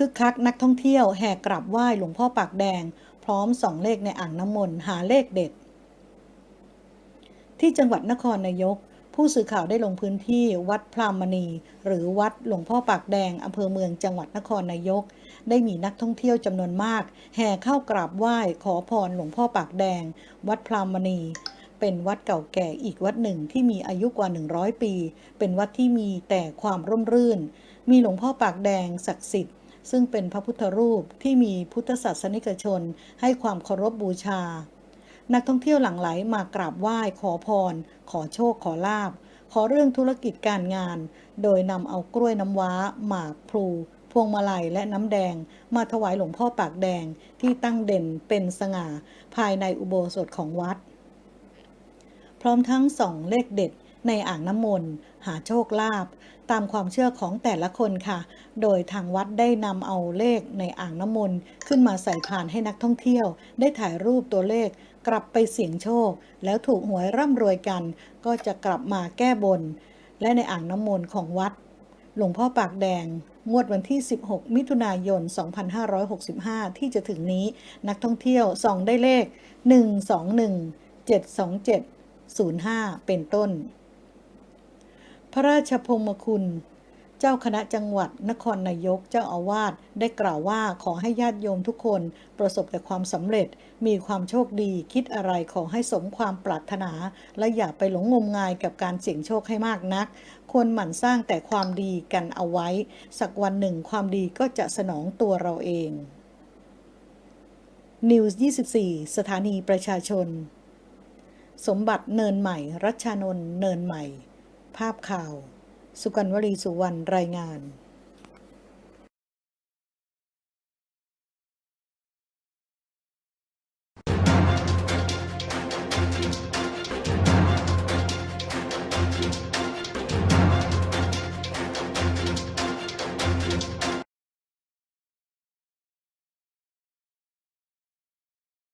คึกคักนักท่องเที่ยวแห่กราบไหว้หลวงพ่อปากแดง พร้อมส่องเลขในอ่างน้ำมนต์หาเลขเด็ด ที่จังหวัดนครนายก ผู้สื่อข่าวได้ลงพื้นที่วัดพรามณี หรือวัดหลวงพ่อปากแดงอำเภอเมืองจังหวัดนครนายก ได้มีนักท่องเที่ยวจำนวนมาก แห่เข้ากราบไหว้ขอพรหลวงพ่อปากแดง วัดพรามณีเป็นวัดเก่าแก่อีกวัดหนึ่งที่มีอายุกว่า 100 ปี เป็นวัดที่มีแต่ความร่มรื่น มีหลวงพ่อปากแดงศักดิ์สิทธิ์ ซึ่งเป็นพระพุทธรูปที่มีพุทธศาสนิกชนให้ความเคารพบบูชา นักท่องเที่ยวหลั่งไหลมากราบไหว้ขอพร ขอโชคขอลาบ ขอเรื่องธุรกิจการงาน โดยนำเอากล้วยน้ำว้า หมากพลูพวงมาลัยและน้ำแดง มาถวายหลวงพ่อปากแดงที่ตั้งเด่นเป็นสง่าภายในอุโบสถของวัด พร้อมทั้งส่องเลขเด็ด ในอ่างน้ำมนต์หาโชคลาภตามความเชื่อของแต่ละคนค่ะ โดยทางวัดได้นำเอาเลขในอ่างน้ำมนต์ขึ้นมาใส่ผ่านให้นักท่องเที่ยว ได้ถ่ายรูปตัวเลข กลับไปเสี่ยงโชค แล้วถูกหวยร่ำรวยกัน ก็จะกลับมาแก้บน และในอ่างน้ำมนต์ของวัด หลวงพ่อปากแดงงวดวันที่ 16 มิถุนายน 2565 ที่จะถึงนี้นักท่องเที่ยวส่องได้เลข 121 727 05 เป็นต้น ระราชพงมคุณ เจ้าคณะจังหวัดนครนายกเจ้าอาวาสได้กล่าวว่าขอให้ญาติโยมทุกคนประสบแต่ความสำเร็จ มีความโชคดีคิดอะไรขอให้สมความปรารถนา และอย่าไปหลงงมงายกับการเสี่ยงโชคให้มากนัก ควรหมั่นสร้างแต่ความดีกันเอาไว้ สักวันหนึ่งความดีก็จะสนองตัวเราเอง News 24 สถานีประชาชน สมบัติเนินใหม่ รัชชานนท์เนินใหม่ ภาพข่าว สุกันวลีสุวรรณรายงาน